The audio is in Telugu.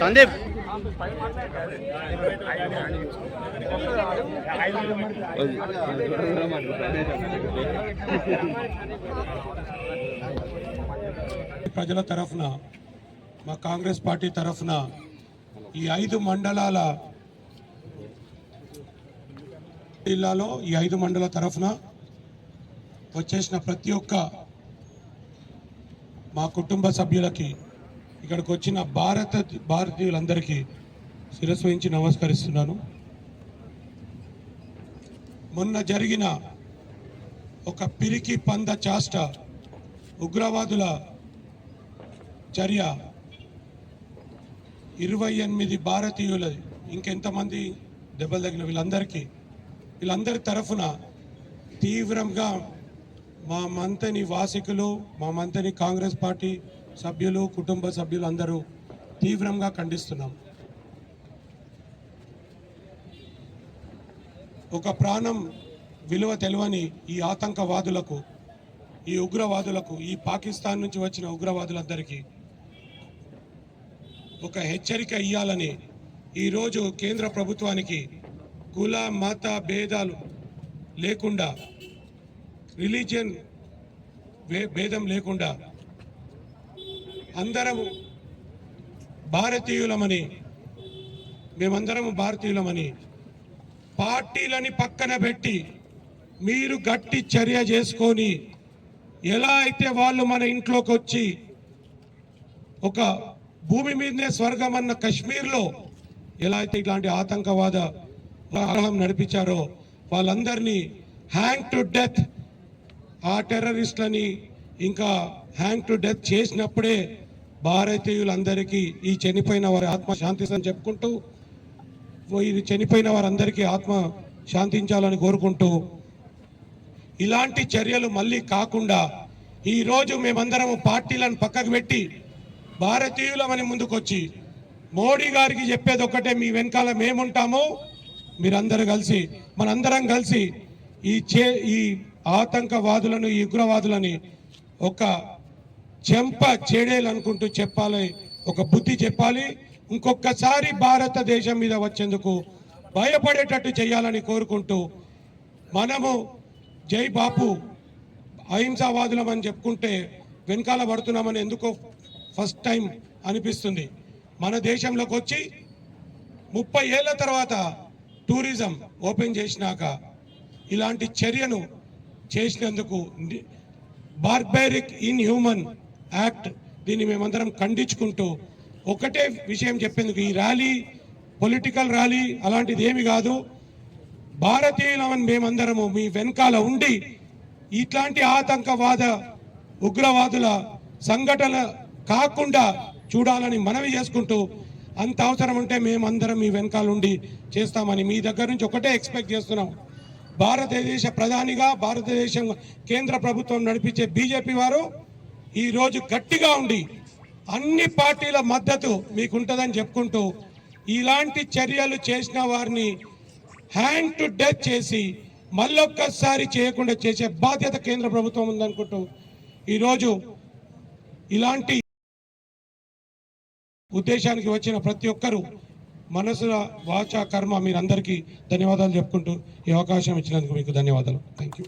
సందీప్. ప్రజల తరఫున మా కాంగ్రెస్ పార్టీ తరఫున ఈ ఐదు మండలాల జిల్లాలో ఈ ఐదు మండల తరఫున వచ్చేసిన ప్రతి ఒక్క మా కుటుంబ సభ్యులకి ఇక్కడికి వచ్చిన భారత భారతీయులందరికీ శిరస్సు వహించి నమస్కరిస్తున్నాను. మొన్న జరిగిన ఒక పిరికి పంద చాష్ట ఉగ్రవాదుల చర్య. ఇరవై ఎనిమిది భారతీయుల ఇంకెంతమంది దెబ్బలు తగిన వీళ్ళందరికీ వీళ్ళందరి తరఫున తీవ్రంగా మా మంతని వాసికులు మా మంతని కాంగ్రెస్ పార్టీ సభ్యులు కుటుంబ సభ్యులు అందరూ తీవ్రంగా ఖండిస్తున్నాం. ఒక ప్రాణం విలువ తెలివని ఈ ఆతంకవాదులకు ఈ ఉగ్రవాదులకు ఈ పాకిస్తాన్ నుంచి వచ్చిన ఉగ్రవాదులందరికీ ఒక హెచ్చరిక ఇవ్వాలని ఈరోజు కేంద్ర ప్రభుత్వానికి కుల మత భేదాలు లేకుండా రిలీజియన్ భేదం లేకుండా అందరము భారతీయులమని మేమందరము భారతీయులమని పార్టీలని పక్కన పెట్టి మీరు గట్టి చర్య చేసుకొని ఎలా అయితే వాళ్ళు మన ఇంట్లోకి వచ్చి ఒక భూమి మీదనే స్వర్గం అన్న కశ్మీర్లో ఎలా అయితే ఇట్లాంటి ఆతంకవాద ఆగ్రహం నడిపించారో వాళ్ళందరినీ హ్యాంగ్ టు డెత్ ఆ టెర్రరిస్టులని ఇంకా హ్యాంగ్ టు డెత్ చేసినప్పుడే భారతీయులందరికీ ఈ చనిపోయిన వారి ఆత్మ శాంతిస్తని చెప్పుకుంటూ ఇది చనిపోయిన వారందరికీ ఆత్మ శాంతించాలని కోరుకుంటూ ఇలాంటి చర్యలు మళ్ళీ కాకుండా ఈరోజు మేమందరము మేమందరం పార్టీలను పక్కకు పెట్టి భారతీయులమని ముందుకొచ్చి మోడీ గారికి చెప్పేది ఒకటే మీ వెనకాల మేముంటాము మీరందరూ కలిసి మనందరం కలిసి ఈ చే ఈ ఆతంకవాదులను ఈ ఉగ్రవాదులని ఒక చెంప చెడేలనుకుంటూ చెప్పాలి ఒక బుద్ధి చెప్పాలి. ఇంకొకసారి భారతదేశం మీద వచ్చేందుకు భయపడేటట్టు చేయాలని కోరుకుంటూ మనము జై బాపు అహింసావాదులం అని చెప్పుకుంటే వెనకాల పడుతున్నామని ఎందుకో ఫస్ట్ టైం అనిపిస్తుంది. మన దేశంలోకి వచ్చి ముప్పై ఏళ్ళ తర్వాత టూరిజం ఓపెన్ చేసినాక ఇలాంటి చర్యను చేసినందుకు బార్బైరిక్ ఇన్ హ్యూమన్ యాక్ట్ దీన్ని మేమందరం ఖండించుకుంటూ ఒకటే విషయం చెప్పేందుకు ఈ ర్యాలీ పొలిటికల్ ర్యాలీ అలాంటిది ఏమి కాదు. భారతీయులమని మేమందరము మీ వెనకాల ఉండి ఇట్లాంటి ఆతంకవాద ఉగ్రవాదుల సంఘటన కాకుండా చూడాలని మనవి చేసుకుంటూ అంత అవసరం ఉంటే మేమందరం మీ వెనకాల ఉండి చేస్తామని మీ దగ్గర నుంచి ఒకటే ఎక్స్పెక్ట్ చేస్తున్నాం. భారతదేశ ప్రధానిగా భారతదేశం కేంద్ర ప్రభుత్వం నడిపించే బీజేపీ వారు ఈరోజు గట్టిగా ఉండి అన్ని పార్టీల మద్దతు మీకుంటుందని చెప్పుకుంటూ ఇలాంటి చర్యలు చేసిన వారిని హ్యాండ్ టు డెత్ చేసి మళ్ళొక్కసారి చేయకుండా చేసే బాధ్యత కేంద్ర ప్రభుత్వం ఉందనుకుంటూ ఈరోజు ఇలాంటి ఉద్దేశానికి వచ్చిన ప్రతి ఒక్కరూ మనసుల వాచ కర్మ మీరందరికీ ధన్యవాదాలు చెప్పుకుంటూ ఈ అవకాశం ఇచ్చినందుకు మీకు ధన్యవాదాలు. Thank you